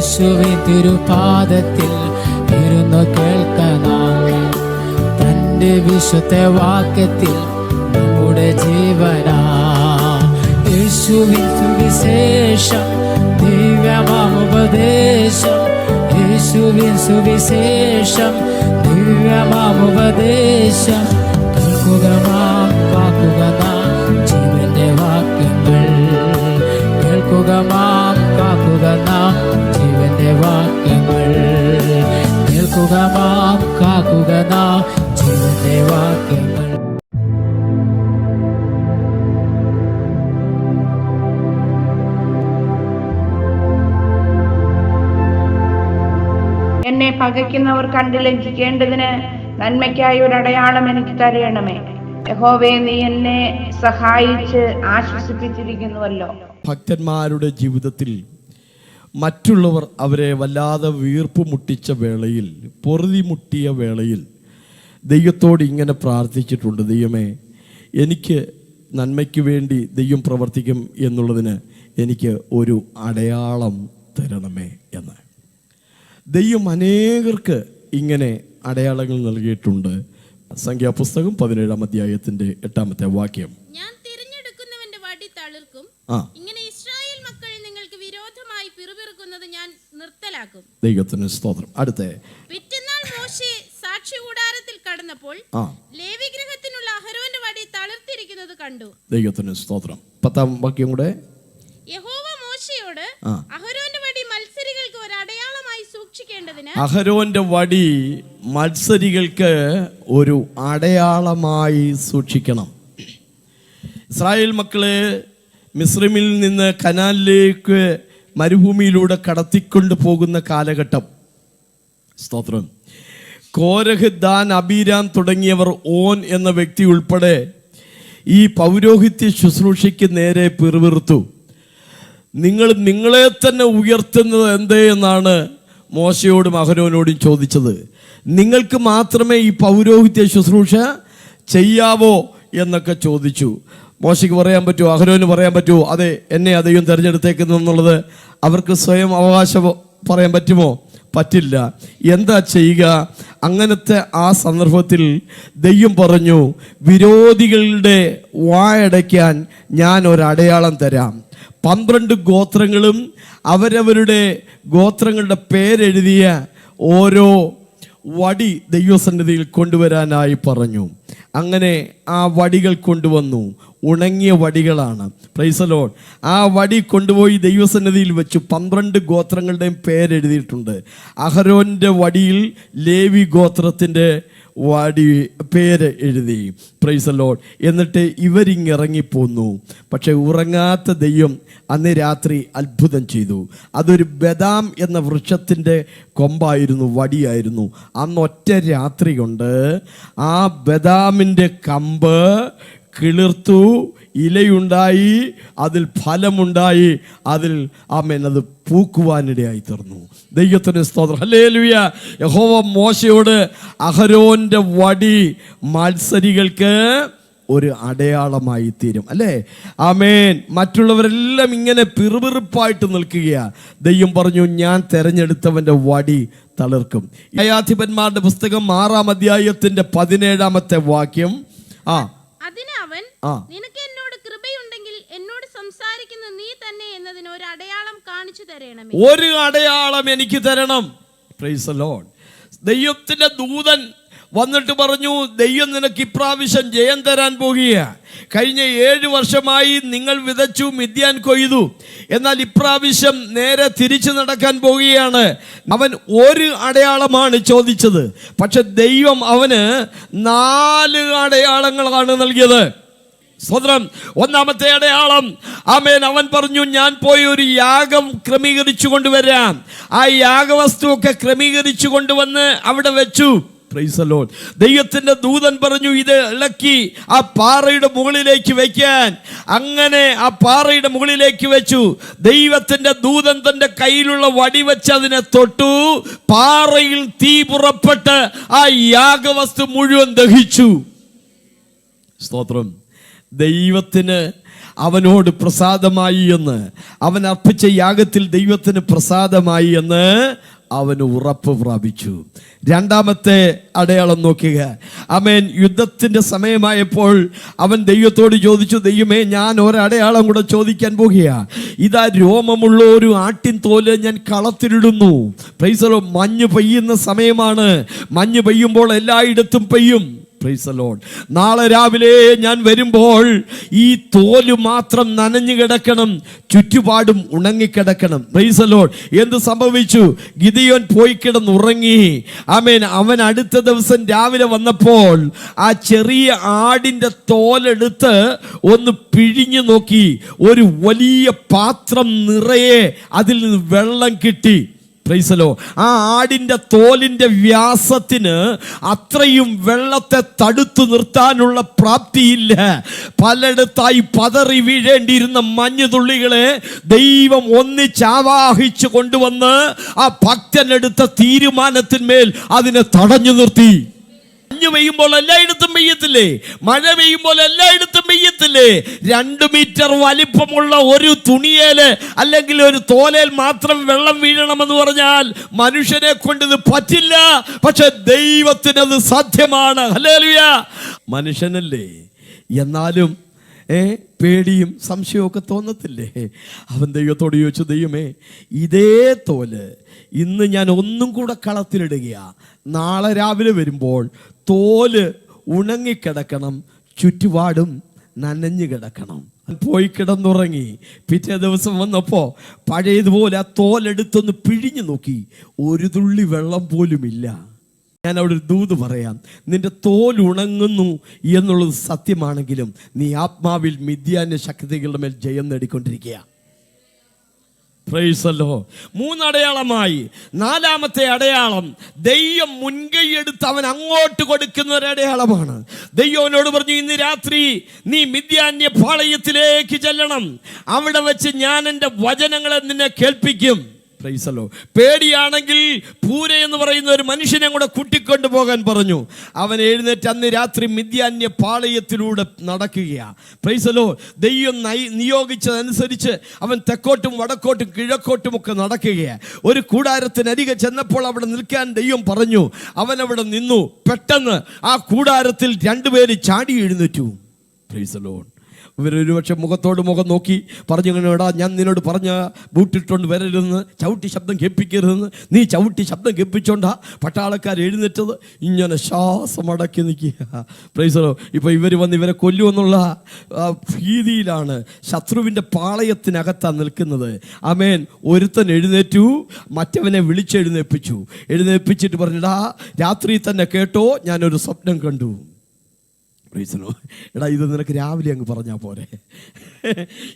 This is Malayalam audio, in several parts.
യേശുവിൻ തിരുപാദത്തിൽ ഇരുന്നു കേൾക്കണം തന്റെ വിശുദ്ധ വാക്യത്തിൽ നമ്മുടെ ജീവനാ. യേശുവിൻ സുവിശേഷം ദിവ്യമാമുപദേശം യേശുവിൻ സുവിശേഷം ദിവ്യമാമുപദേശം കേൾക്കുക മാം കാക്കുക നാം. ജീവന്റെ വാക്യങ്ങൾ കേൾക്കുക ജീവന്റെ വാക്യങ്ങൾ. കേൾക്കുക നാം കാക്കുക നാം ജീവന്റെ വാക്യങ്ങൾ. എന്നെ പകയ്ക്കുന്നവർ കണ്ടു ലംഘിക്കേണ്ടതിന് നന്മയ്ക്കായി ഒരു അടയാളം എനിക്ക് തരയണമേ യഹോവേ നീ എന്നെ സഹായിച്ച് ആശ്വസിപ്പിച്ചിരിക്കുന്നുവല്ലോ. ഭക്തന്മാരുടെ ജീവിതത്തിൽ മറ്റുള്ളവർ അവരെ വല്ലാതെ വീർപ്പ് മുട്ടിച്ച വേളയിൽ പൊറുതി മുട്ടിയ വേളയിൽ ദൈവത്തോട് ഇങ്ങനെ പ്രാർത്ഥിച്ചിട്ടുണ്ട് ദൈവമേ എനിക്ക് നന്മയ്ക്ക് വേണ്ടി ദൈവം പ്രവർത്തിക്കും എന്നുള്ളതിന് എനിക്ക് ഒരു അടയാളം തരണമേ എന്ന്. ദൈവം അനേകർക്ക് ഇങ്ങനെ അടയാളങ്ങൾ നൽകിയിട്ടുണ്ട്. സംഖ്യാപുസ്തകം പതിനേഴാം അധ്യായത്തിന്റെ എട്ടാമത്തെ വാക്യം. ഞാൻ തിരഞ്ഞെടുക്കുന്നവന്റെ വടി തളിർക്കും. ഇങ്ങനെ ഇസ്രായേൽ മക്കൾ നിങ്ങൾക്ക് വിരോധമായി പിറുപിറുക്കുന്നത് ഞാൻ നിർത്തലാക്കും ദൈവത്തിന് സ്തോത്രം. അടുത്ത. പിറ്റന്നാൾ മോശെ സാക്ഷി കൂടാരത്തിൽ കടന്നപ്പോൾ ലേവി ഗ്രഹത്തിനുള്ള അഹരോന്റെ വടി തളിർത്തിരിക്കുന്നത് കണ്ടു. ദൈവത്തിന് സ്തോത്രം. പത്താം വാക്യം കൂടെ. യഹോവ മോശയോട് അഹരോന്റെ വടി മത്സരികൾക്ക് ഒരു അടയാളമായി സൂക്ഷിക്കേണ്ടതിന് അഹരോന്റെ വടി മത്സരികൾക്ക് ഒരു അടയാളമായി സൂക്ഷിക്കണം. ഇസ്രായേൽ മക്കളെ മിസ്രിമിൽ നിന്ന് കനാലിലേക്ക് മരുഭൂമിയിലൂടെ കടത്തിക്കൊണ്ട് പോകുന്ന കാലഘട്ടം. സ്തോത്രം. കോരഹ് ദാൻ അബീരാം തുടങ്ങിയവർ ഓൻ എന്ന വ്യക്തി ഉൾപ്പെടെ ഈ പൗരോഹിത്യ ശുശ്രൂഷയ്ക്ക് നേരെ പിറുവിറുത്തു നിങ്ങൾ നിങ്ങളെ തന്നെ ഉയർത്തുന്നത് എന്തേ എന്നാണ് മോശയോടും അഹരോനോടും ചോദിച്ചത്. നിങ്ങൾക്ക് മാത്രമേ ഈ പൗരോഹിത്യ ശുശ്രൂഷ ചെയ്യാവോ എന്നൊക്കെ ചോദിച്ചു. മോശയ്ക്ക് പറയാൻ പറ്റുമോ? അഹരോന് പറയാൻ പറ്റുമോ? അതെ എന്നെ അതെയും തിരഞ്ഞെടുത്തേക്കുന്നു എന്നുള്ളത് അവർക്ക് സ്വയം അവകാശം പറയാൻ പറ്റുമോ? പറ്റില്ല. എന്താ ചെയ്യുക? അങ്ങനത്തെ ആ സന്ദർഭത്തിൽ ദെയ്യം പറഞ്ഞു വിരോധികളുടെ വായടയ്ക്കാൻ ഞാൻ ഒരടയാളം തരാം. പന്ത്രണ്ട് ഗോത്രങ്ങളും അവരവരുടെ ഗോത്രങ്ങളുടെ പേരെഴുതിയ ഓരോ വടി ദൈവസന്നിധിയിൽ കൊണ്ടുവരാനായി പറഞ്ഞു. അങ്ങനെ ആ വടികൾ കൊണ്ടുവന്നു. ഉണങ്ങിയ വടികളാണ്. പ്രൈസലോൺ ആ വടി കൊണ്ടുപോയി ദൈവസന്നിധിയിൽ വെച്ചു. പന്ത്രണ്ട് ഗോത്രങ്ങളുടെയും പേരെഴുതിയിട്ടുണ്ട്. അഹരോന്റെ വടിയിൽ ലേവി ഗോത്രത്തിന്റെ വടി പേര് എഴുതി. പ്രൈസലോൺ എന്നിട്ട് ഇവരിങ്ങിറങ്ങിപ്പോന്നു. പക്ഷെ ഉറങ്ങാത്ത ദൈവം അന്ന് രാത്രി അത്ഭുതം ചെയ്തു. അതൊരു ബദാം എന്ന വൃക്ഷത്തിന്റെ കൊമ്പായിരുന്നു വടിയായിരുന്നു. അന്ന് ഒറ്റ രാത്രി കൊണ്ട് ആ ബദാമിന്റെ കമ്പ് കിളിർത്തു. ഇലയുണ്ടായി അതിൽ ഫലമുണ്ടായി അതിൽ ആമേൻ അത് പൂക്കുവാനിടയായി തീർന്നു. ദൈവത്തിന് സ്തോത്രം. ഹലേ ലുയ യഹോവ മോശയോട് അഹരോന്റെ വടി മത്സരികൾക്ക് ഒരു അടയാളമായി തീരും. അല്ലേ? ആമേൻ. മറ്റുള്ളവരെല്ലാം ഇങ്ങനെ പിറുപിറുപ്പായിട്ട് നിൽക്കുകയാണ് ദൈവം പറഞ്ഞു ഞാൻ തിരഞ്ഞെടുത്തവന്റെ വടി തളിർക്കും. ന്യായാധിപന്മാരുടെ പുസ്തകം ആറാം അധ്യായത്തിന്റെ പതിനേഴാമത്തെ വാക്യം. ആ. അതിന് അവൻ ആ. നിനക്ക് സംസാരിക്കുന്ന നീ തന്നെ എന്നതിന് ഒരു അടയാളം കാണിച്ചു തരണമേ. ഒരു അടയാളം എനിക്ക് തരണം. പ്രൈസ് ദൈവത്തിന്റെ ദൂതൻ വന്നിട്ട് പറഞ്ഞു ദൈവം നിനക്ക് ഇപ്രാവശ്യം ജയം തരാൻ പോകുക കഴിഞ്ഞ ഏഴ് വർഷമായി നിങ്ങൾ വിതച്ചു മിഥ്യാൻ കൊയ്തു. എന്നാൽ ഇപ്രാവശ്യം നേരെ തിരിച്ചു നടക്കാൻ പോവുകയാണ് അവൻ ഒരു അടയാളമാണ് ചോദിച്ചത്. പക്ഷെ ദൈവം അവന് നാല് അടയാളങ്ങളാണ് നൽകിയത്. സ്വതന്ത്രം ഒന്നാമത്തെ അടയാളം. ആമേൻ. അവൻ പറഞ്ഞു ഞാൻ പോയി ഒരു യാഗം ക്രമീകരിച്ചു കൊണ്ടുവരാം. ആ യാഗവസ്തുവൊക്കെ ക്രമീകരിച്ചു കൊണ്ടുവന്ന് അവിടെ വെച്ചു. പ്രൈസലോൺ ദൈവത്തിന്റെ ദൂതൻ പറഞ്ഞു ഇത് ഇളക്കി ആ പാറയുടെ മുകളിലേക്ക് വെക്കാൻ. അങ്ങനെ ആ പാറയുടെ മുകളിലേക്ക് വെച്ചു. ദൈവത്തിന്റെ ദൂതൻ തന്റെ കയ്യിലുള്ള വടി വെച്ച് അതിനെ തൊട്ടു. പാറയിൽ തീ പുറപ്പെട്ട് ആ യാഗവസ്തു മുഴുവൻ ദഹിച്ചു. സ്തോത്രം. ദൈവത്തിന് അവനോട് പ്രസാദമായി എന്ന് അവൻ അർപ്പിച്ച യാഗത്തിൽ ദൈവത്തിന് പ്രസാദമായി എന്ന് അവന് ഉറപ്പ് പ്രാപിച്ചു. രണ്ടാമത്തെ അടയാളം നോക്കുക. അവൻ യുദ്ധത്തിന്റെ സമയമായപ്പോൾ അവൻ ദൈവത്തോട് ചോദിച്ചു ദൈവമേ ഞാൻ ഒരടയാളം കൂടെ ചോദിക്കാൻ പോകുക ഇതാ രോമമുള്ള ഒരു ആട്ടിൻ തോൽ ഞാൻ കളത്തിലിടുന്നു. പ്രൈസറോ മഞ്ഞ് പെയ്യുന്ന സമയമാണ്. മഞ്ഞ് പെയ്യുമ്പോൾ എല്ലായിടത്തും പെയ്യും. പ്രൈസ് ലോഡ് നാളെ രാവിലെ ഞാൻ വരുമ്പോൾ ഈ തോൽ മാത്രം നനഞ്ഞു കിടക്കണം ചുറ്റുപാടും ഉണങ്ങിക്കിടക്കണം. പ്രൈസ് ലോഡ് എന്ത് സംഭവിച്ചു? ഗിതിയോൻ പോയി കിടന്നുറങ്ങി. ആമേൻ. അവൻ അടുത്ത ദിവസം രാവിലെ വന്നപ്പോൾ ആ ചെറിയ ആടിന്റെ തോലെടുത്ത് ഒന്ന് പിഴിഞ്ഞു നോക്കി. ഒരു വലിയ പാത്രം നിറയെ അതിൽ നിന്ന് വെള്ളം കിട്ടി. പ്രൈസലോ. ആ ആടിന്റെ തോലിന്റെ വ്യാസത്തിന് അത്രയും വെള്ളത്തെ തടുത്തു നിർത്താനുള്ള പ്രാപ്തിയില്ല. പലയിടത്തായി പതറി വീഴേണ്ടിയിരുന്ന മഞ്ഞുതുള്ളികളെ ദൈവം ഒന്നിച്ചാവാഹിച്ചു കൊണ്ടുവന്ന് ആ ഭക്തനെടുത്ത തീരുമാനത്തിന്മേൽ അതിനെ തടഞ്ഞു നിർത്തി. മഞ്ഞ് പെയ്യുമ്പോൾ എല്ലായിടത്തും പെയ്യത്തില്ലേ? മഴ പെയ്യുമ്പോൾ എല്ലായിടത്തും പെയ്യത്തില്ലേ? രണ്ട് മീറ്റർ വലിപ്പമുള്ള ഒരു തുണിയേൽ അല്ലെങ്കിൽ ഒരു തോലേൽ മാത്രം വെള്ളം വീഴണമെന്ന് പറഞ്ഞാൽ മനുഷ്യനെ കൊണ്ട് ഇത് പറ്റില്ല. പക്ഷെ ദൈവത്തിനത് സാധ്യമാണ്. ഹല്ലേലൂയ. മനുഷ്യനല്ലേ? എന്നാലും ഏ പേടിയും സംശയവും തോന്നത്തില്ലേ? അവൻ ദൈവത്തോട് ചോദിച്ചു ദൈവമേ ഇതേ തോൽ ഇന്ന് ഞാൻ ഒന്നും കൂടെ കളത്തിലിടുകയാ. നാളെ രാവിലെ വരുമ്പോൾ തോൽ ഉണങ്ങിക്കിടക്കണം ചുറ്റുപാടും നനഞ്ഞു കിടക്കണം. പോയി കിടന്നുറങ്ങി. പിറ്റേ ദിവസം വന്നപ്പോൾ പഴയതുപോലെ ആ തോലെടുത്തൊന്ന് പിഴിഞ്ഞു നോക്കി. ഒരു തുള്ളി വെള്ളം പോലുമില്ല. ഞാൻ അവിടെ ഒരു ദൂത് പറയാം. നിന്റെ തോൽ ഉണങ്ങുന്നു എന്നുള്ളത് സത്യമാണെങ്കിലും നീ ആത്മാവിൽ മിഥ്യാന്യ ശക്തികളുടെ മേൽ ജയം നേടിക്കൊണ്ടിരിക്കുക പ്രൈസല്ലോ മൂന്നടയാളമായി. നാലാമത്തെ അടയാളം ദൈവം മുൻകൈയെടുത്ത് അവൻ അങ്ങോട്ട് കൊടുക്കുന്ന ഒരു അടയാളമാണ്. ദൈവനോട് പറഞ്ഞു ഇന്ന് രാത്രി നീ മിഥ്യാന്യ പാളയത്തിലേക്ക് ചെല്ലണം. അവിടെ വെച്ച് ഞാൻ എന്റെ വചനങ്ങളെ നിന്നെ കേൾപ്പിക്കും. പ്രൈസല്ലോ പേടിയാണെങ്കിൽ പൂര എന്ന് പറയുന്ന ഒരു മനുഷ്യനെ കൂടെ കൂട്ടിക്കൊണ്ടു പോകാൻ പറഞ്ഞു. അവൻ എഴുന്നേറ്റ് അന്ന് രാത്രി മിഥ്യാന്യ പാളയത്തിലൂടെ നടക്കുകയാണ് പ്രൈസലോ ദൈവം നയി നിയോഗിച്ചതനുസരിച്ച് അവൻ തെക്കോട്ടും വടക്കോട്ടും കിഴക്കോട്ടും ഒക്കെ നടക്കുകയാണ് ഒരു കൂടാരത്തിനരികെ ചെന്നപ്പോൾ അവിടെ നിൽക്കാൻ ദൈവം പറഞ്ഞു. അവൻ അവിടെ നിന്നു. പെട്ടെന്ന് ആ കൂടാരത്തിൽ രണ്ടുപേര് ചാടി എഴുന്നേറ്റു. പ്രൈസലോ ഇവരൊരു പക്ഷെ മുഖത്തോട് മുഖം നോക്കി പറഞ്ഞു എടാ ഞാൻ നിന്നോട് പറഞ്ഞ ബൂട്ടിട്ടുകൊണ്ട് വരരുതെന്ന് ചവിട്ടി ശബ്ദം കേൾപ്പിക്കരുതെന്ന് നീ ചവിട്ടി ശബ്ദം കേൾപ്പിച്ചോണ്ടാ പട്ടാളക്കാർ എഴുന്നേറ്റത്. ഇങ്ങനെ ശ്വാസം അടക്കി നിൽക്കുക പ്രൈസറോ ഇപ്പോൾ ഇവർ വന്ന് ഇവരെ കൊല്ലുമെന്നുള്ള ഭീതിയിലാണ് ശത്രുവിന്റെ പാളയത്തിനകത്താണ് നിൽക്കുന്നത്. അമേൻ ഒരുത്തൻ എഴുന്നേറ്റു മറ്റവനെ വിളിച്ചെഴുന്നേൽപ്പിച്ചു എഴുന്നേൽപ്പിച്ചിട്ട് പറഞ്ഞിടാ രാത്രി തന്നെ കേട്ടോ ഞാനൊരു സ്വപ്നം കണ്ടു. എടാ ഇത് നിനക്ക് രാവിലെ അങ്ങ് പറഞ്ഞാൽ പോരെ.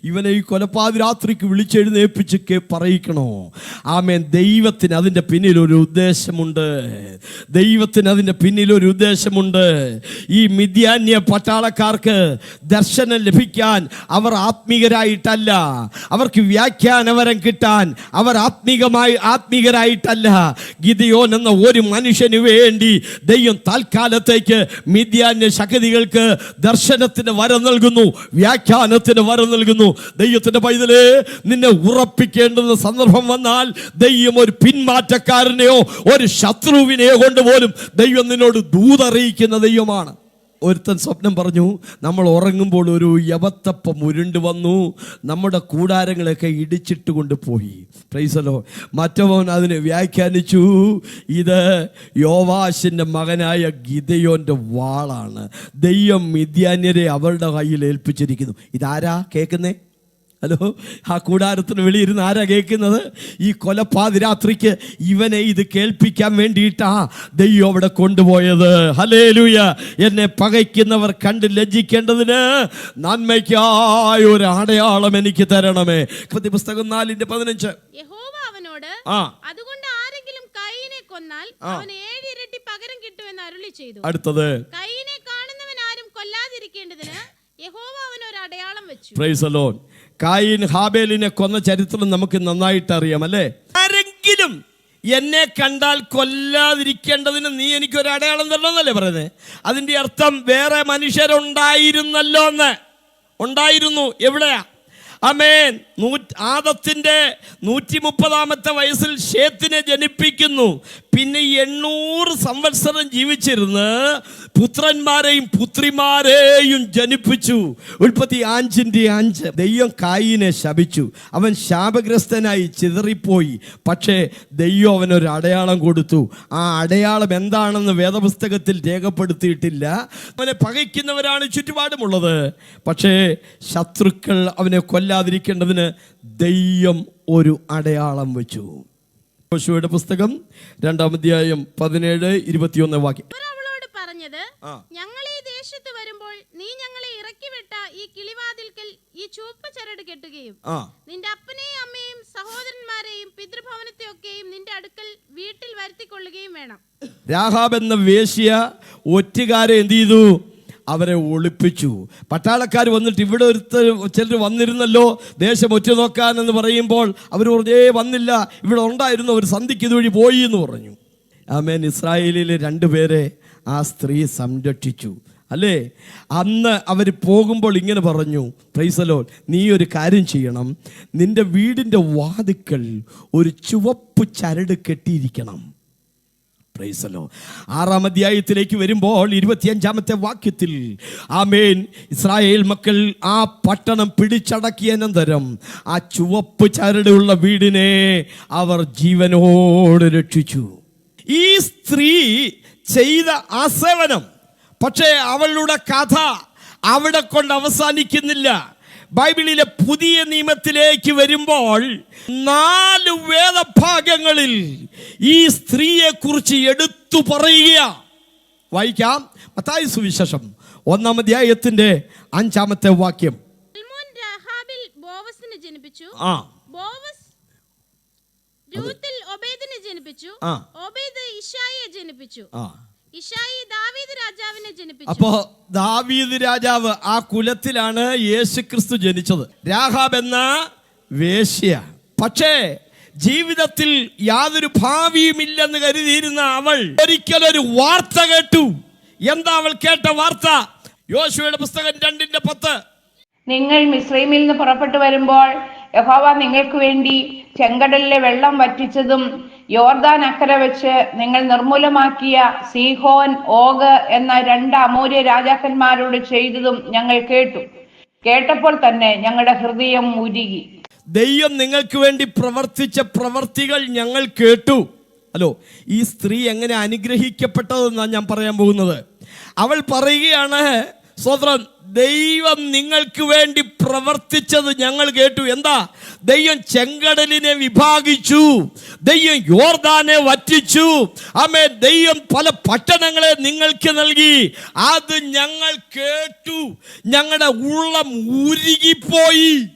ഇവനെ ഈ കൊലപാതി രാത്രിക്ക് വിളിച്ചെഴുന്നേൽപ്പിച്ച് പറയിക്കണോ? ആമേൻ. ദൈവത്തിന് അതിന്റെ പിന്നിൽ ഒരു ഉദ്ദേശമുണ്ട്. ദൈവത്തിന് അതിന്റെ പിന്നിൽ ഒരു ഉദ്ദേശമുണ്ട്. ഈ മിഥ്യാന്യ പട്ടാളക്കാർക്ക് ദർശനം ലഭിക്കാൻ അവർ ആത്മീകരായിട്ടല്ല. അവർക്ക് വ്യാഖ്യാനവരം കിട്ടാൻ അവർ ആത്മീകമായി ആത്മീകരായിട്ടല്ല. ഗിതിയോൻ എന്ന ഒരു മനുഷ്യന് വേണ്ടി ദൈവം താൽക്കാലത്തേക്ക് മിഥ്യാന്യ ശക്തികൾക്ക് ദർശനത്തിന് വരം നൽകുന്നു വ്യാഖ്യാനത്തിന് വരം നൽകുന്നു. ദൈവത്തിന്റെ പൈതലേ നിന്നെ ഉറപ്പിക്കേണ്ടുന്ന സന്ദർഭം വന്നാൽ ദൈവം ഒരു പിന്മാറ്റക്കാരനെയോ ഒരു ശത്രുവിനെയോ കൊണ്ടുപോലും ദൈവം നിന്നോട് ദൂതറിയിക്കുന്ന ദൈവമാണ്. ഒരുത്തൻ സ്വപ്നം പറഞ്ഞു നമ്മൾ ഉറങ്ങുമ്പോൾ ഒരു യവത്തപ്പം ഉരുണ്ട് വന്നു. നമ്മുടെ കൂടാരങ്ങളൊക്കെ ഇടിച്ചിട്ട് കൊണ്ടുപോയി പ്രൈസലോ മറ്റവൻ അതിനെ വ്യാഖ്യാനിച്ചു ഇത് യോവാശിന്റെ മകനായ ഗിതയോന്റെ വാളാണ്. ദൈവം മിഥ്യാന്യരെ അവരുടെ കയ്യിൽ ഏൽപ്പിച്ചിരിക്കുന്നു. ഇതാരാ കേൾക്കുന്നേ? ഹലോ ആ കൂടാരത്തിന് വെളിയിരുന്ന് ആരാ കേൾക്കുന്നത്? ഈ കൊലപാതിരാത്രിക്ക് ഇവനെ ഇത് കേൾപ്പിക്കാൻ വേണ്ടിയിട്ടാ ദൈവം അവിടെ കൊണ്ടുപോയത്. ഹലേ ലൂയ എന്നെ പകയ്ക്കുന്നവർ കണ്ട് ലജ്ജിക്കേണ്ടതിന് നന്മയ്ക്കായ ഒരു അടയാളം എനിക്ക് തരണമേ. പുസ്തകം നാലിന്റെ പതിനഞ്ച്. ആ. അതുകൊണ്ട് ആരെങ്കിലും കൈനെ കൊന്നാൽ അവൻ ഏഴ് ഇരട്ടി പകരം കിട്ടുമെന്ന് അരുളി ചെയ്തു. അടുത്തത്. കൈനെ കാണുന്നവൻ ആരും കൊല്ലാതിരിക്കേണ്ടതിന് യഹോവ അവന് ഒരു അടയാളം വെച്ചു. പ്രൈസ് അലോൺ കായിൻ ഹാബേലിനെ കൊന്ന ചരിത്രം നമുക്ക് നന്നായിട്ട് അറിയാം അല്ലേ? ആരെങ്കിലും എന്നെ കണ്ടാൽ കൊല്ലാതിരിക്കേണ്ടതിന് നീ എനിക്കൊരു അടയാളം തരണമെന്നല്ലേ പറയുന്നത് അതിന്റെ അർത്ഥം വേറെ മനുഷ്യരുണ്ടായിരുന്നല്ലോ എന്ന്. ഉണ്ടായിരുന്നു എവിടെയാ? അമേൻ നൂ ആദത്തിന്റെ നൂറ്റി മുപ്പതാമത്തെ വയസ്സിൽ ഷേത്തിനെ ജനിപ്പിക്കുന്നു. പിന്നെ എണ്ണൂറ് സംവത്സരം ജീവിച്ചിരുന്ന് പുത്രന്മാരെയും പുത്രിമാരെയും ജനിപ്പിച്ചു. ഉൽപ്പത്തി അഞ്ചിന്റെ അഞ്ച്. ദൈവം കായിനെ ശപിച്ചു. അവൻ ശാപഗ്രസ്തനായി ചിതറിപ്പോയി. പക്ഷേ ദൈവം അവനൊരു അടയാളം കൊടുത്തു. ആ അടയാളം എന്താണെന്ന് വേദപുസ്തകത്തിൽ രേഖപ്പെടുത്തിയിട്ടില്ല. അവനെ പകയ്ക്കുന്നവരാണ് ചുറ്റുപാടുമുള്ളത്. പക്ഷേ ശത്രുക്കൾ അവനെ കൊല്ലാതിരിക്കേണ്ടതിന് ദൈവം ഒരു അടയാളം വെച്ചു. യോശുവയുടെ പുസ്തകം രണ്ടാം അധ്യായം പതിനേഴ് ഇരുപത്തിയൊന്ന് വാക്യം. അവളോട് പറഞ്ഞത് ഞങ്ങൾ ഈ ദേശത്ത് വരുമ്പോൾ നീ ഞങ്ങളെ ഇറക്കി വിട്ട ഈ കിളിവാതിൽക്കൽ ഈ ചുവപ്പ് ചരട് കെട്ടുകയും നിന്റെ അപ്പനെയും അമ്മയും സഹോദരന്മാരെയും പിതൃഭവനത്തെ ഒക്കെയും നിന്റെ അടുക്കൽ വീട്ടിൽ വരുത്തിക്കൊള്ളുകയും വേണം. രാഹാബ് എന്ന വേശ്യ ഒറ്റുകാരെ എന്ത് ചെയ്തു? അവരെ ഒളിപ്പിച്ചു. പട്ടാളക്കാർ വന്നിട്ട് ഇവിടെ ഒരുത്തർ ചിലർ വന്നിരുന്നല്ലോ ദേശം ഒറ്റ നോക്കാൻ എന്ന് പറയുമ്പോൾ അവർ പറഞ്ഞേ വന്നില്ല. ഇവിടെ ഉണ്ടായിരുന്നു അവർ സന്ധിക്ക് ഇതുവഴി പോയി എന്ന് പറഞ്ഞു. ആമേൻ. ഇസ്രായേലിലെ രണ്ടുപേരെ ആ സ്ത്രീ സംരക്ഷിച്ചു. അല്ലേ? അന്ന് അവർ പോകുമ്പോൾ ഇങ്ങനെ പറഞ്ഞു പ്രൈസലോ നീ ഒരു കാര്യം ചെയ്യണം. നിന്റെ വീടിന്റെ വാതുക്കൽ ഒരു ചുവപ്പ് ചരട് കെട്ടിയിരിക്കണം. പ്രൈസലോ ആറാം അധ്യായത്തിലേക്ക് വരുമ്പോൾ ഇരുപത്തിയഞ്ചാമത്തെ വാക്യത്തിൽ ആമേൻ. ഇസ്രായേൽ മക്കൾ ആ പട്ടണം പിടിച്ചടക്കിയ അനന്തരം ആ ചുവപ്പ് ചരടുള്ള വീടിനെ അവർ ജീവനോട് രക്ഷിച്ചു. ഈ സ്ത്രീ ചെയ്ത ആ സേവനം പക്ഷേ അവളുടെ കഥ അവിടെ കൊണ്ട് അവസാനിക്കുന്നില്ല. ബൈബിളിലെ പുതിയ നിയമത്തിലേക്ക് വരുമ്പോൾ നാല് വേദഭാഗങ്ങളിൽ ഈ സ്ത്രീയെ കുറിച്ച് എടുത്തു പറയുക വായിക്കാം. മത്തായി സുവിശേഷം. ഒന്നാം അധ്യായത്തിന്റെ അഞ്ചാമത്തെ വാക്യം. ജനിപ്പിച്ചു. ആ. ബോവസ് രൂത്തിൽ ഒബേദിനെ ജനിപ്പിച്ചു. ആ. ഒബേദ് ഇഷായിയെ ജനിപ്പിച്ചു. ആ. ഇഷായി ദാവീദ് രാജാവിനെ ജനിപ്പിച്ചു. അപ്പോ ദാവീദ് രാജാവ് ആ കുലത്തിലാണ് യേശു ക്രിസ്തു ജനിച്ചത്. രാഹാബ് എന്ന വേശ്യ. പക്ഷേ ജീവിതത്തിൽ യാതൊരു ഭാവിയും ഇല്ലെന്ന് കരുതിയിരുന്ന അവൾ ഒരിക്കലൊരു വാർത്ത കേട്ടു. എന്താ അവൾ കേട്ട വാർത്ത? യോശുവയുടെ പുസ്തകം രണ്ടിന്റെ പത്ത്. നിങ്ങൾ മിസ്രൈമിൽ നിന്ന് പുറപ്പെട്ടു വരുമ്പോൾ യഹോവ നിങ്ങൾക്ക് വേണ്ടി ചെങ്കടലിലെ വെള്ളം വറ്റിച്ചതും യോർദാൻ അക്കര വെച്ച് നിങ്ങൾ നിർമൂലമാക്കിയ സീഹോൻ ഓഗ് എന്ന രണ്ട് അമൂര്യ രാജാക്കന്മാരോട് ചെയ്തതും ഞങ്ങൾ കേട്ടു. കേട്ടപ്പോൾ തന്നെ ഞങ്ങളുടെ ഹൃദയം ഉരുകി. ദൈവം നിങ്ങൾക്ക് വേണ്ടി പ്രവർത്തിച്ച പ്രവർത്തികൾ ഞങ്ങൾ കേട്ടു. ഹലോ ഈ സ്ത്രീ എങ്ങനെ അനുഗ്രഹിക്കപ്പെട്ടതെന്നാണ് ഞാൻ പറയാൻ പോകുന്നത്. അവൾ പറയുകയാണ് സ്വതന്ത്രം ദൈവം നിങ്ങൾക്ക് വേണ്ടി പ്രവർത്തിച്ചത് ഞങ്ങൾ കേട്ടു. എന്താ? ദൈവം ചെങ്കടലിനെ വിഭാഗിച്ചു. ദൈവം യോർദാനെ വറ്റിച്ചു. ആമേ ദൈവം പല പട്ടണങ്ങളെ നിങ്ങൾക്ക് നൽകി. അത് ഞങ്ങൾ കേട്ടു. ഞങ്ങളുടെ ഉള്ളം ഉരുകിപ്പോയി.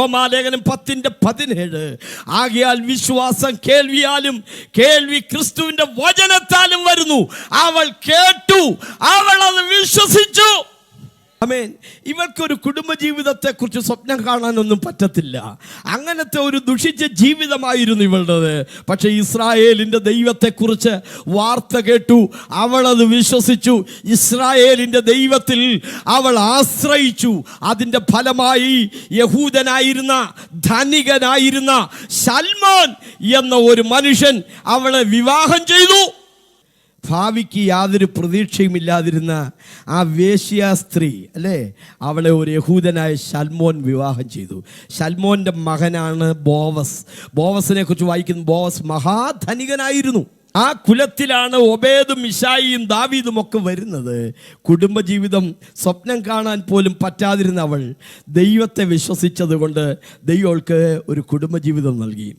റോമാലേഖനം പത്തിന്റെ പതിനേഴ്. ആകയാൽ വിശ്വാസം കേൾവിയാലും കേൾവി ക്രിസ്തുവിന്റെ വചനത്താലും വരുന്നു. അവൾ കേട്ടു. അവൾ അത് വിശ്വസിച്ചു. അമേൻ ഇവർക്കൊരു കുടുംബജീവിതത്തെക്കുറിച്ച് സ്വപ്നം കാണാനൊന്നും പറ്റത്തില്ല. അങ്ങനത്തെ ഒരു ദുഷിച്ച ജീവിതമായിരുന്നു ഇവളുടേത്. പക്ഷേ ഇസ്രായേലിന്റെ ദൈവത്തെക്കുറിച്ച് വാർത്ത കേട്ടു. അവളത് വിശ്വസിച്ചു. ഇസ്രായേലിന്റെ ദൈവത്തിൽ അവൾ ആശ്രയിച്ചു. അതിന്റെ ഫലമായി യഹൂദനായിരുന്ന ധനികനായിരുന്ന സൽമാൻ എന്ന ഒരു മനുഷ്യൻ അവളെ വിവാഹം ചെയ്തു. ഭാവിക്ക് യാതൊരു പ്രതീക്ഷയുമില്ലാതിരുന്ന ആ വേശ്യ സ്ത്രീ അല്ലേ? അവളെ ഒരു യഹൂദനായ ശൽമോൻ വിവാഹം ചെയ്തു. ശൽമോന്റെ മകനാണ് ബോവസ്. ബോവസിനെ കുറിച്ച് വായിക്കുന്ന. ബോവസ് മഹാധനികനായിരുന്നു. ആ കുലത്തിലാണ് ഒബേദും ഇഷായിയും ദാവീദും ഒക്കെ വരുന്നത്. കുടുംബജീവിതം സ്വപ്നം കാണാൻ പോലും പറ്റാതിരുന്ന അവൾ ദൈവത്തെ വിശ്വസിച്ചത് കൊണ്ട് ദൈവൾക്ക് ഒരു കുടുംബജീവിതം നൽകി.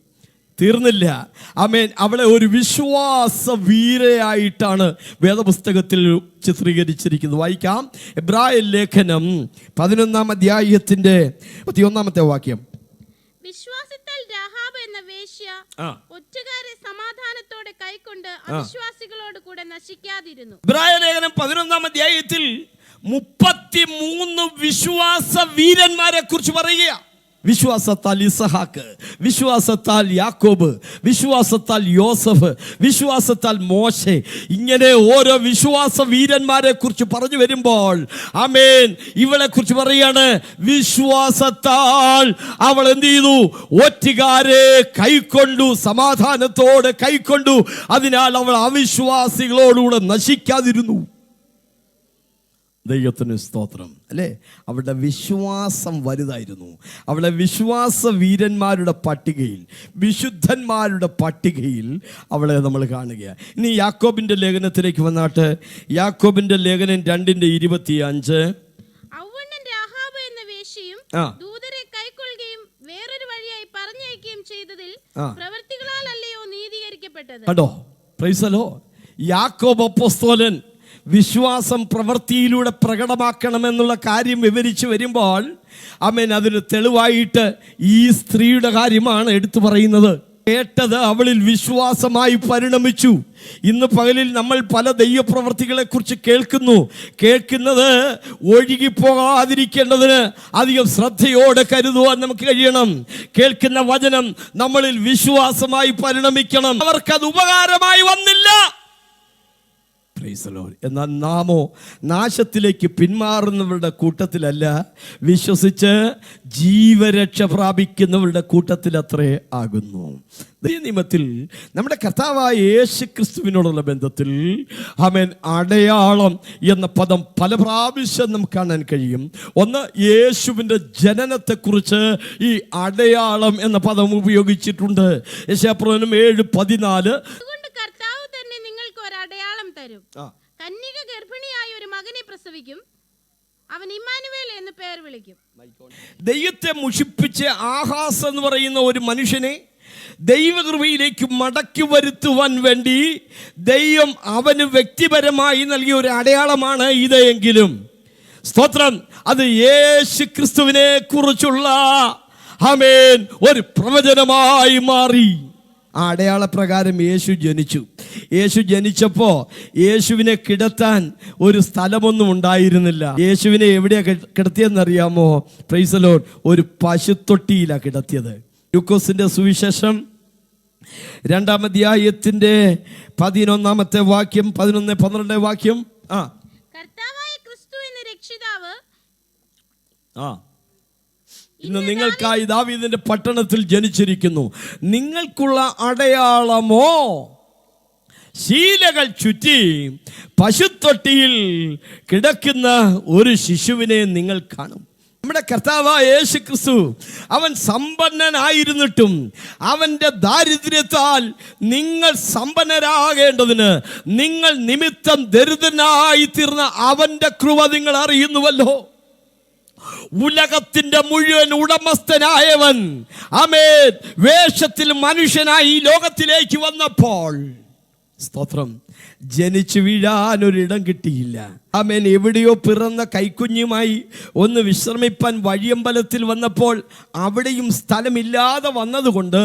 തീർന്നില്ല. അമേൻ അവളെ ഒരു വിശ്വാസ വീരയായിട്ടാണ് വേദപുസ്തകത്തിൽ ചിത്രീകരിച്ചിരിക്കുന്നത്. വായിക്കാം. എബ്രായ ലേഖനം പതിനൊന്നാം അധ്യായത്തിന്റെ ഒന്നാമത്തെ വാക്യം. വിശ്വാസത്താൽ രാഹാബ് എന്ന വേശ്യ. ഒറ്റുകാരെ സമാധാനത്തോടെ കൈക്കൊണ്ട് അവിശ്വാസികളോട് കൂടെ നശിക്കാതിരുന്നു. എബ്രായ ലേഖനം പതിനൊന്നാം അധ്യായത്തിൽ മുപ്പത്തി മൂന്ന് വിശ്വാസ വീരന്മാരെ കുറിച്ച് പറയുക വിശ്വാസത്താൽ ഇസഹാക്ക് വിശ്വാസത്താൽ യാക്കോബ് വിശ്വാസത്താൽ യോസഫ് വിശ്വാസത്താൽ മോശെ. ഇങ്ങനെ ഓരോ വിശ്വാസ വീരന്മാരെ കുറിച്ച് പറഞ്ഞു വരുമ്പോൾ അമേൻ ഇവളെ കുറിച്ച് പറയാണ് വിശ്വാസത്താൽ അവൾ എന്ത് ചെയ്തു? ഒറ്റുകാരെ കൈക്കൊണ്ടു സമാധാനത്തോടെ കൈക്കൊണ്ടു. അതിനാൽ അവൾ അവിശ്വാസികളോടുകൂടെ നശിക്കാതിരുന്നു. ദൈവത്തിന് സ്തോത്രം. അല്ലേ? അവളുടെ വിശ്വാസം വലുതായിരുന്നു. അവളുടെ വിശ്വാസ വീരന്മാരുടെ പട്ടികയിൽ വിശുദ്ധന്മാരുടെ പട്ടികയിൽ അവളെ നമ്മൾ കാണുകയാണ് ഇനി യാക്കോബിന്റെ ലേഖനത്തിലേക്ക് വന്നാട്ട്. യാക്കോബിന്റെ ലേഖനം രണ്ടിന്റെ ഇരുപത്തി അഞ്ച് ദൂതരെ കൈക്കൊള്ളുകയും വേറൊരു വഴിയായി പറഞ്ഞയക്കുകയും ചെയ്തതിൽ നീതീകരിക്കപ്പെട്ടത്? കണ്ടോ? പ്രൈസലോ യാക്കോബ് അപ്പോസ്തോലൻ. വിശ്വാസം പ്രവൃത്തിയിലൂടെ പ്രകടമാക്കണമെന്നുള്ള കാര്യം വിവരിച്ചു വരുമ്പോൾ അമ്മൻ അതിന് തെളിവായിട്ട് ഈ സ്ത്രീയുടെ കാര്യമാണ് എടുത്തു പറയുന്നത്. കേട്ടത് അവളിൽ വിശ്വാസമായി പരിണമിച്ചു. ഇന്ന് പകലിൽ നമ്മൾ പല ദൈവപ്രവർത്തികളെ കുറിച്ച് കേൾക്കുന്നു. കേൾക്കുന്നത് ഒഴുകിപ്പോകാതിരിക്കേണ്ടതിന് അധികം ശ്രദ്ധയോടെ കരുതുവാൻ നമുക്ക് കഴിയണം. കേൾക്കുന്ന വചനം നമ്മളിൽ വിശ്വാസമായി പരിണമിക്കണം. അവർക്കത് ഉപകാരമായി വന്നില്ല. Lord. എന്നാൽ നാമോ നാശത്തിലേക്ക് പിന്മാറുന്നവരുടെ കൂട്ടത്തിലല്ല. വിശ്വസിച്ച് ജീവരക്ഷ പ്രാപിക്കുന്നവരുടെ കൂട്ടത്തിൽ അത്രേ ആകുന്നു. നിയമത്തിൽ നമ്മുടെ കർത്താവായ യേശു ക്രിസ്തുവിനോടുള്ള ബന്ധത്തിൽ അവൻ അടയാളം എന്ന പദം പല പ്രാവശ്യം നമുക്ക് കാണാൻ കഴിയും. ഒന്ന് യേശുവിന്റെ ജനനത്തെക്കുറിച്ച് ഈ അടയാളം എന്ന പദം ഉപയോഗിച്ചിട്ടുണ്ട്. യശാപ്രവനും ഏഴ് പതിനാല് അതുകൊണ്ട് കർത്താവ് തന്നെ നിങ്ങൾക്ക് ഒരു അടയാളം തരും. കന്യക ഗർഭിണിയായ ഒരു മകനെ പ്രസവിക്കും. അവൻ ഇമ്മാനുവേൽ എന്ന് പേർ വിളിക്കും. ദൈവത്തെ മുഷിപ്പിച്ച് ആഹാസ് എന്ന് പറയുന്ന ഒരു മനുഷ്യനെ ദൈവകൃപയിലേക്ക് മടക്കി വരുത്തുവാൻ വേണ്ടി ദൈവം അവന് വ്യക്തിപരമായി നൽകിയ ഒരു അടയാളമാണ് ഇതെങ്കിലും സ്തോത്രം. അത് യേശു ക്രിസ്തുവിനെ കുറിച്ചുള്ള ഹമേൻ ഒരു പ്രവചനമായി മാറി. ആ അടയാളപ്രകാരം യേശു ജനിച്ചു. യേശു ജനിച്ചപ്പോൾ യേശുവിനെ കിടത്താൻ ഒരു സ്ഥലമൊന്നും ഉണ്ടായിരുന്നില്ല. യേശുവിനെ എവിടെയാ കിട- കിടത്തിയെന്നറിയാമോ? പ്രൈസലോൺ ഒരു പശുത്തൊട്ടിയിലാണ് കിടത്തിയത്. ലുക്കോസിന്റെ സുവിശേഷം രണ്ടാം അധ്യായത്തിന്റെ പതിനൊന്നാമത്തെ വാക്യം പതിനൊന്ന് പന്ത്രണ്ട് വാക്യം. ആ. ആ. ഇന്ന് നിങ്ങൾക്കായി ദാവീദിന്റെ പട്ടണത്തിൽ ജനിച്ചിരിക്കുന്നു. നിങ്ങൾക്കുള്ള അടയാളമോ? ശീലകൾ ചുറ്റി പശുത്തൊട്ടിയിൽ കിടക്കുന്ന ഒരു ശിശുവിനെ നിങ്ങൾ കാണും. നമ്മുടെ കർത്താവായ യേശു ക്രിസ്തു അവൻ സമ്പന്നനായിരുന്നിട്ടും അവന്റെ ദാരിദ്ര്യത്താൽ നിങ്ങൾ സമ്പന്നരാകേണ്ടതിന് നിങ്ങൾ നിമിത്തം ദരിദ്രനായി തീർന്ന അവന്റെ കൃപ നിങ്ങൾ അറിയുന്നുവല്ലോ. ഉലകത്തിന്റെ മുഴുവൻ ഉടമസ്ഥനായവൻ അമേ വേഷത്തിൽ മനുഷ്യനായി ഈ ലോകത്തിലേക്ക് വന്നപ്പോൾ സ്തോത്രം. ജനിച്ചു വീഴാൻ ഒരിടം കിട്ടിയില്ല. അമേൻ. എവിടെയോ പിറന്ന കൈക്കുഞ്ഞുമായി ഒന്ന് വിശ്രമിപ്പാൻ വഴിയമ്പലത്തിൽ വന്നപ്പോൾ അവിടെയും സ്ഥലമില്ലാതെ വന്നതുകൊണ്ട്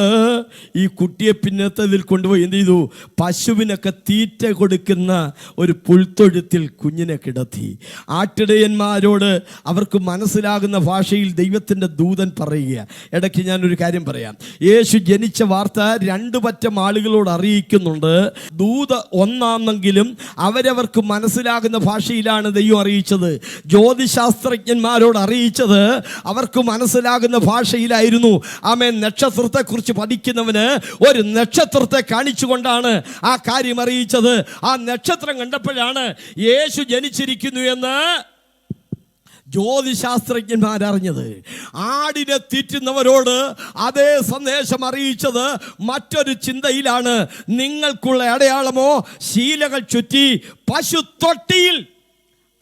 ഈ കുട്ടിയെ പിന്നത്തതിൽ കൊണ്ടുപോയി എന്ത് ചെയ്തു? പശുവിനൊക്കെ തീറ്റ കൊടുക്കുന്ന ഒരു പുൽത്തൊഴുത്തിൽ കുഞ്ഞിനെ കിടത്തി. ആട്ടിടയന്മാരോട് അവർക്ക് മനസ്സിലാകുന്ന ഭാഷയിൽ ദൈവത്തിന്റെ ദൂതൻ പറയുക. ഇടയ്ക്ക് ഞാനൊരു കാര്യം പറയാം. യേശു ജനിച്ച വാർത്ത രണ്ടു പറ്റം ആളുകളോട് അറിയിക്കുന്നുണ്ട്. ദൂത ഒന്നാമെങ്കിലും അവരവർക്ക് മനസ്സിലാകുന്ന ഭാഷയിലാണ് ദൈവം അറിയിച്ചത്. ജ്യോതിശാസ്ത്രജ്ഞന്മാരോട് അറിയിച്ചത് അവർക്ക് മനസ്സിലാകുന്ന ഭാഷയിലായിരുന്നു. ആമേൻ. നക്ഷത്രത്തെക്കുറിച്ച് പഠിക്കുന്നവന് ഒരു നക്ഷത്രത്തെ കാണിച്ചുകൊണ്ടാണ് ആ കാര്യം അറിയിച്ചത്. ആ നക്ഷത്രം കണ്ടപ്പോഴാണ് യേശു ജനിച്ചിരിക്കുന്നു എന്ന് ജ്യോതിശാസ്ത്രജ്ഞന്മാരറിഞ്ഞത് ആടിനെ തീറ്റുന്നവരോട് അതേ സന്ദേശം അറിയിച്ചത് മറ്റൊരു ചിന്തയിലാണ്. നിങ്ങൾക്കുള്ള അടയാളമോ? ശീലകൾ ചുറ്റി പശു തൊട്ടിയിൽ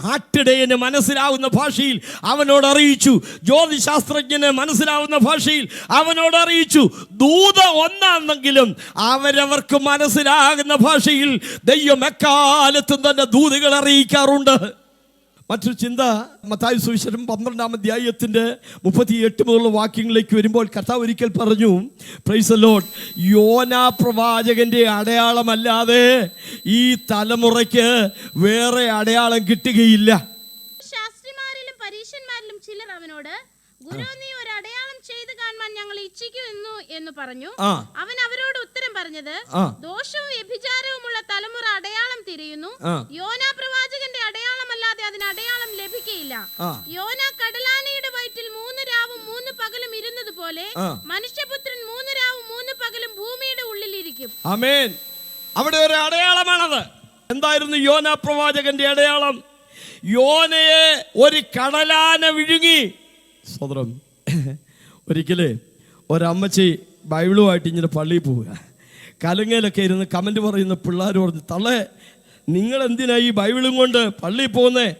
ആട്ടിടയന് മനസ്സിലാവുന്ന ഭാഷയിൽ അവനോട് അറിയിച്ചു. ജ്യോതിശാസ്ത്രജ്ഞന് മനസ്സിലാവുന്ന ഭാഷയിൽ അവനോട് അറിയിച്ചു. ദൂത ഒന്നാണെങ്കിലും അവരവർക്ക് മനസ്സിലാകുന്ന ഭാഷയിൽ ദൈവം എക്കാലത്തും തന്നെ ദൂതുകൾ അറിയിക്കാറുണ്ട്. മറ്റൊരു ചിന്ത മത്തായി സുവിശേഷം പന്ത്രണ്ടാം അധ്യായത്തിന്റെ മുപ്പത്തി എട്ട് മുതലുള്ള വാക്യങ്ങളിലേക്ക് വരുമ്പോൾ കർത്താവ് ഒരിക്കൽ പറഞ്ഞു പ്രൈസ് ലോഡ് യോന പ്രവാചകന്റെ അടയാളമല്ലാതെ ഈ തലമുറയ്ക്ക് വേറെ അടയാളം കിട്ടുകയില്ല. ശാസ്ത്രിമാരിലും പരീശന്മാരിലും ചിലർ അവനോട് ഗുരു നീ ഞങ്ങൾ ഇച്ഛിക്കുന്നു എന്ന് പറഞ്ഞു. അവൻ അവരോട് ഉത്തരം പറഞ്ഞത് ദോഷവും വ്യഭിചാരവുമുള്ള തലമുറ അടയാളം തിരിയുന്നു. യോന പ്രവാചകന്റെ അടയാളമല്ലാതെ അതിന് അടയാളം ലഭിക്കയില്ല. യോന കടലാനയുടെ വയറ്റിൽ മൂന്ന് രാവും മൂന്ന് പകലും ഇരുന്നത് പോലെ മനുഷ്യപുത്രൻ മൂന്ന് രാവും മൂന്ന് പകലും ഭൂമിയുടെ ഉള്ളിലിരിക്കും. അമേൻ അവിടെ ഒരു അടയാളമാണത്. എന്തായിരുന്നു യോന പ്രവാചകന്റെ അടയാളം? യോനയെ ഒരു കടലാന വിഴുങ്ങി. സ്വതന്ത്രം ഒരിക്കലേ ഒരമ്മച്ചി ബൈബിളുമായിട്ട് ഇങ്ങനെ പള്ളിയിൽ പോവുക. കലങ്ങയിലൊക്കെ ഇരുന്ന് കമന്റ് പറയുന്ന പിള്ളേർ പറഞ്ഞു തള്ളേ നിങ്ങൾ എന്തിനാ ഈ ബൈബിളും കൊണ്ട് പള്ളിയിൽ പോകുന്നേ?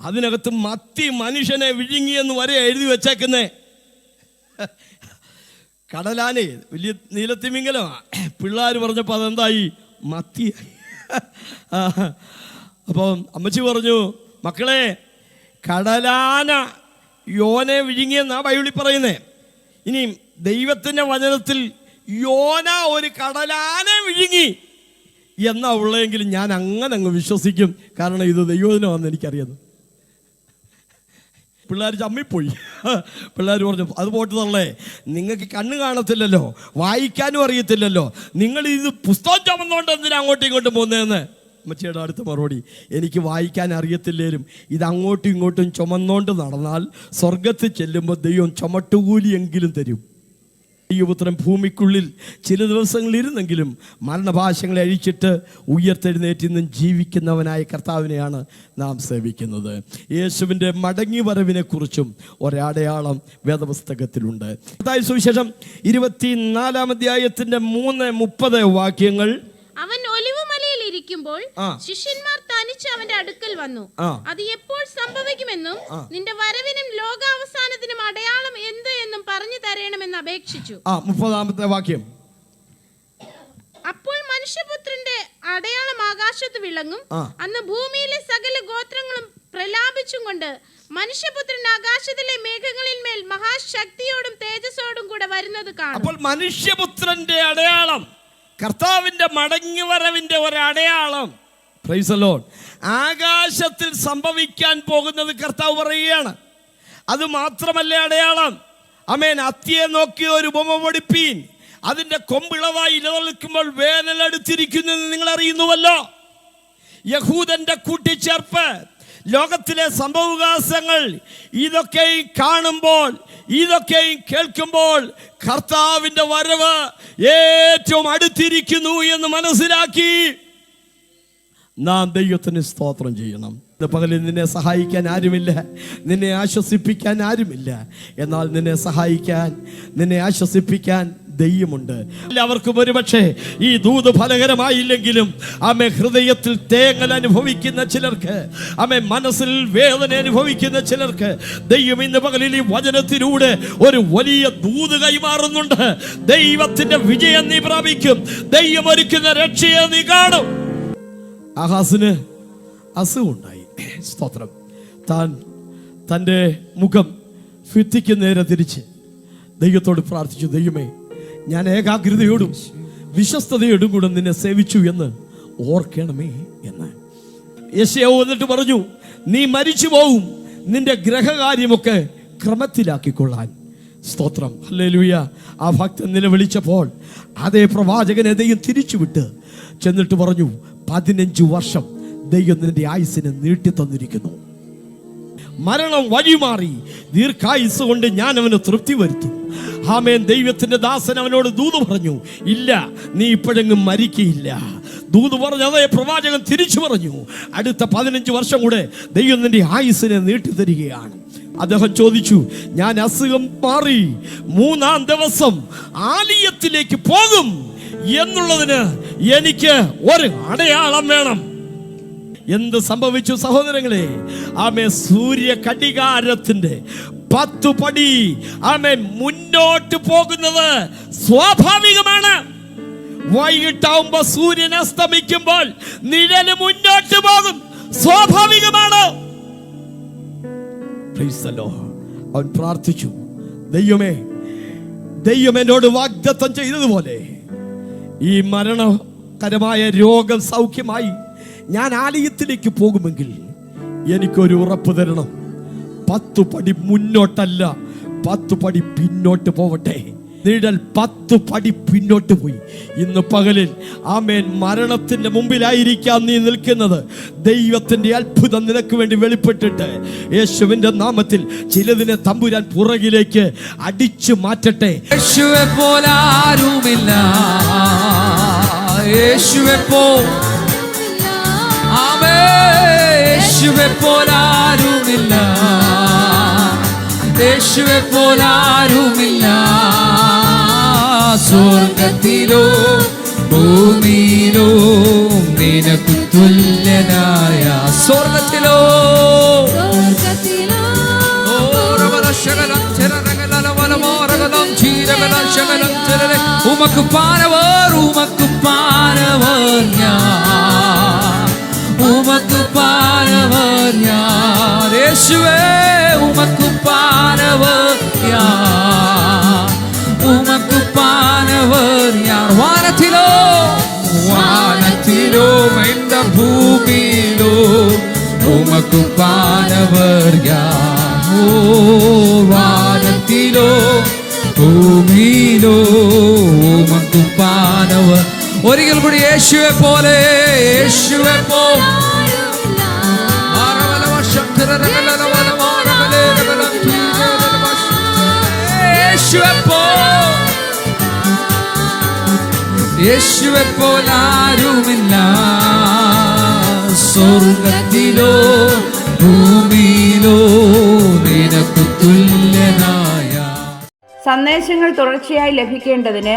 അതിനകത്ത് മത്തി മനുഷ്യനെ വിഴുങ്ങിയെന്ന് വരെ എഴുതി വെച്ചേക്കുന്നേ. കടലാനെ വലിയ നീലത്തിമിംഗലമാ. പിള്ളേർ പറഞ്ഞപ്പോൾ അതെന്തായി? മത്തി. അപ്പം അപ്പോൾ അമ്മച്ചി പറഞ്ഞു മക്കളെ കടലാന യോനെ വിഴുങ്ങിയെന്നാ ബൈബിളിൽ പറയുന്നേ? ഇനിയും ദൈവത്തിന്റെ വചനത്തിൽ യോന ഒരു കടലാനെ വിഴുങ്ങി എന്നാ ഉള്ളതെങ്കിലും ഞാൻ അങ്ങനെ അങ്ങ് വിശ്വസിക്കും. കാരണം ഇത് ദൈവദിനമാണെന്ന് എനിക്കറിയാം. പിള്ളേർ ചമ്മിപ്പോയി. പിള്ളേർ പറഞ്ഞു അത് പോട്ട് തള്ളേ നിങ്ങൾക്ക് കണ്ണ് കാണത്തില്ലല്ലോ വായിക്കാനും അറിയത്തില്ലല്ലോ. നിങ്ങൾ ഇത് പുസ്തകം ചുമന്നുകൊണ്ട് എന്തിനാ അങ്ങോട്ടും ഇങ്ങോട്ടും പോകുന്നതെന്ന്? അമ്മച്ചിയുടെ അടുത്ത മറുപടി എനിക്ക് വായിക്കാൻ അറിയത്തില്ലേലും ഇത് അങ്ങോട്ടും ഇങ്ങോട്ടും ചുമന്നുകൊണ്ട് നടന്നാൽ സ്വർഗത്ത് ചെല്ലുമ്പോൾ ദൈവം ചുമട്ടുകൂലിയെങ്കിലും തരും. ദൈവപുത്രൻ ഭൂമിക്കുള്ളിൽ ചില ദിവസങ്ങൾ ഇരുന്നെങ്കിലും മരണഭാഷങ്ങളെ അഴിച്ചിട്ട് ഉയർത്തെഴുന്നേറ്റ് നിന്നും ജീവിക്കുന്നവനായ കർത്താവിനെയാണ് നാം സേവിക്കുന്നത്. യേശുവിന്റെ മടങ്ങി വരവിനെക്കുറിച്ചും ഒരടയാളം വേദപുസ്തകത്തിലുണ്ട്. സുവിശേഷം ഇരുപത്തിനാലാം അധ്യായത്തിന്റെ മൂന്ന് മുപ്പത് വാക്യങ്ങൾ അവൻ ഒലിവുമലയിൽ ഇരിക്കുമ്പോൾ. ശിഷ്യന്മാർ തനിച്ച് അവന്റെ അടുക്കൽ വന്നു. അത് എപ്പോൾ സംഭവിക്കുമെന്നും നിന്റെ വരവിനും ലോകാവസാനത്തിനും അടയാളം എന്ത് എന്നും പറഞ്ഞു തരണമെന്ന് അപേക്ഷിച്ചു. മുപ്പതാമത്തെ വാക്യം. അപ്പോൾ മനുഷ്യപുത്രന്റെ അടയാളം ആകാശത്ത് വിളങ്ങും അന്ന് ഭൂമിയിലെ സകല ഗോത്രങ്ങളും പ്രലാപിച്ചും കൊണ്ട് മനുഷ്യപുത്രൻ ആകാശത്തിലെ മേഘങ്ങളിൽ മേൽ മഹാശക്തിയോടും തേജസ്സോടും കൂടെ വരുന്നത് കാണും. അപ്പോൾ മനുഷ്യപുത്രന്റെ അടയാളം. കർത്താവിന്റെ മടങ്ങിവരവിന്റെ ഒരടയാളം. പ്രൈസലോൺ. ആകാശത്തിൽ സംഭവിക്കാൻ പോകുന്നത് കർത്താവ് പറയുകയാണ്. അത് മാത്രമല്ല അടയാളം. അമേൻ അത്തിയെ നോക്കി ഒരു ഉപമ പഠിപ്പീൻ. അതിന്റെ കൊമ്പിളവായി നിലനിൽക്കുമ്പോൾ വേനലടുത്തിരിക്കുന്നു നിങ്ങൾ അറിയുന്നുവല്ലോ യഹൂദന്റെ കൂട്ടിച്ചേർപ്പ്. ലോകത്തിലെ സംഭവവികാസങ്ങൾ ഇതൊക്കെയും കാണുമ്പോൾ ഇതൊക്കെയും കേൾക്കുമ്പോൾ കർത്താവിന്റെ വരവ് ഏറ്റവും അടുത്തിരിക്കുന്നു എന്ന് മനസ്സിലാക്കി നാം ദൈവത്തിന് സ്തോത്രം ചെയ്യണം. പകലിൽ നിന്നെ സഹായിക്കാൻ ആരുമില്ല നിന്നെ ആശ്വസിപ്പിക്കാൻ ആരുമില്ല. എന്നാൽ നിന്നെ സഹായിക്കാൻ നിന്നെ ആശ്വസിപ്പിക്കാൻ ദൈവമുണ്ട്. എല്ലാവർക്കും ഒരുപക്ഷെ ഈ ദൂത് ഫലകരമായില്ലെങ്കിലും അമ്മ ഹൃദയത്തിൽ തേങ്ങൽ അനുഭവിക്കുന്ന ചിലർക്ക് അമ്മ മനസ്സിൽ വേദന അനുഭവിക്കുന്ന ചിലർക്ക് ദൈവം ഇന്ന് പകലിൽ ഈ വചനത്തിലൂടെ ഒരു വലിയ ദൂത് കൈമാറുന്നുണ്ട്. ദൈവത്തിന്റെ വിജയം നീ പ്രാപിക്കും. ദൈവം ഒരുക്കുന്ന രക്ഷയെ നീ കാണും. ആഹാസിന് അസുഖമുണ്ടായി. സ്തോത്രം. താൻ തന്റെ മുഖം ഫിത്തിക്ക് നേരെ തിരിച്ച് ദൈവത്തോട് പ്രാർത്ഥിച്ചു ദൈവമേ ഞാൻ ഏകാഗ്രതയോടും വിശ്വസ്തയോടും കൂടെ നിന്നെ സേവിച്ചു എന്ന് ഓർക്കണമേ എന്ന്. യശയാവ് എന്നിട്ട് പറഞ്ഞു നീ മരിച്ചു പോവും. നിന്റെ ഗ്രഹകാര്യമൊക്കെ ക്രമത്തിലാക്കിക്കൊള്ളാൻ. സ്തോത്രം. അല്ലേ ഹല്ലേലൂയ. ആ ഭക്തൻ നിലവിളിച്ചപ്പോൾ അതേ പ്രവാചകനെ ദൈവം തിരിച്ചുവിട്ട് ചെന്നിട്ട് പറഞ്ഞു പതിനഞ്ചു വർഷം ദൈവം നിന്റെ ആയുസിനെ നീട്ടി തന്നിരിക്കുന്നു മരണം വഴിമാറി. ദീർഘായുസ് കൊണ്ട് ഞാൻ അവന് തൃപ്തി വരുത്തും. ആമേൻ. ദൈവത്തിന്റെ ദാസൻ അവനോട് ദൂത് പറഞ്ഞു ഇല്ല നീ ഇപ്പോഴെങ്ങും മരിക്കയില്ല. ദൂത് പറഞ്ഞു അതേ പ്രവാചകൻ തിരിച്ചു പറഞ്ഞു. അടുത്ത പതിനഞ്ച് വർഷം കൂടെ ദൈവം നിന്റെ ആയുസിനെ നീട്ടി തരികയാണ് അദ്ദേഹം ചോദിച്ചു ഞാൻ അസുഖം മാറി മൂന്നാം ദിവസം ആലയത്തിലേക്ക് പോകും. എന്നുള്ളതിന് എനിക്ക് ഒരു അടയാളം വേണം. എന്ത് സംഭവിച്ചു സഹോദരങ്ങളെ? ആമേ സൂര്യ കടികാരത്തിന്റെ പത്തു പടി ആമേ മുന്നോട്ട് പോകുന്നത് സ്വാഭാവികമാണ്. വൈകിട്ടാവുമ്പോ സൂര്യൻ അസ്തമിക്കുമ്പോൾ നിഴൽ മുന്നോട്ട് പോകും. സ്വാഭാവികമാണ്. അവൻ പ്രാർത്ഥിച്ചു. ദൈവമേ ദൈവം എന്നോട് വാഗ്ദത്തം ചെയ്തതുപോലെ ഈ മരണകരമായ രോഗം സൗഖ്യമായി ഞാൻ ആലയത്തിലേക്ക് പോകുമെങ്കിൽ എനിക്കൊരു ഉറപ്പ് തരണം. പത്തു പടി മുന്നോട്ടല്ല പത്ത് പടി പിന്നോട്ട് പോവട്ടെ. നിഴൽ പത്ത് പടി പിന്നോട്ട് പോയി. ഇന്ന് പകലിൽ ആമേൻ മരണത്തിന്റെ മുമ്പിലായിരിക്കാം നീ നിൽക്കുന്നത്. ദൈവത്തിന്റെ അത്ഭുതം നിനക്ക് വേണ്ടി വെളിപ്പെട്ടിട്ട് യേശുവിന്റെ നാമത്തിൽ ചിലതിനെ തമ്പുരാൻ പുറകിലേക്ക് അടിച്ചു മാറ്റട്ടെ. യേശുവെ പോലാരുമില്ല യേശുവെ പോ യേശുവെ പോലാരുമില്ല. യേശുവെ പോലാരുമില്ല. സ്വർഗത്തിലോ ഭൂമിയിലോ നിനക്കു തുല്യനായ സ്വർഗത്തിലോ. ഉമക്ക് പാനവർ ഉമക്ക് പാനവർ ഞാൻ. ഉമക്ക് പാനവർ ഞാൻ യേശുവേ ഉമക്ക് പാനവർ ഞാൻ ഉമക്ക് പാനവർ ഞാൻ വാനത്തിലോ വാനത്തിലോ എന്റെ ഭൂമിയിലോ ഉമക്ക് പാനവർ ഞാൻ ഓ വാനത്തിലോ ഭൂമിയിലോ ഉമക്ക് പാനവർ ഒരിക്കൽ കൂടി യേശുവെ പോലെ യേശുവെ പോ. യേശുവെ പോ. യേശുവെ പോലാരുമില്ല സ്വർഗത്തിലോ ഭൂമിയിലോ നിനക്കു തുല്യനായ സന്ദേശങ്ങൾ തുടർച്ചയായി ലഭിക്കേണ്ടതിന്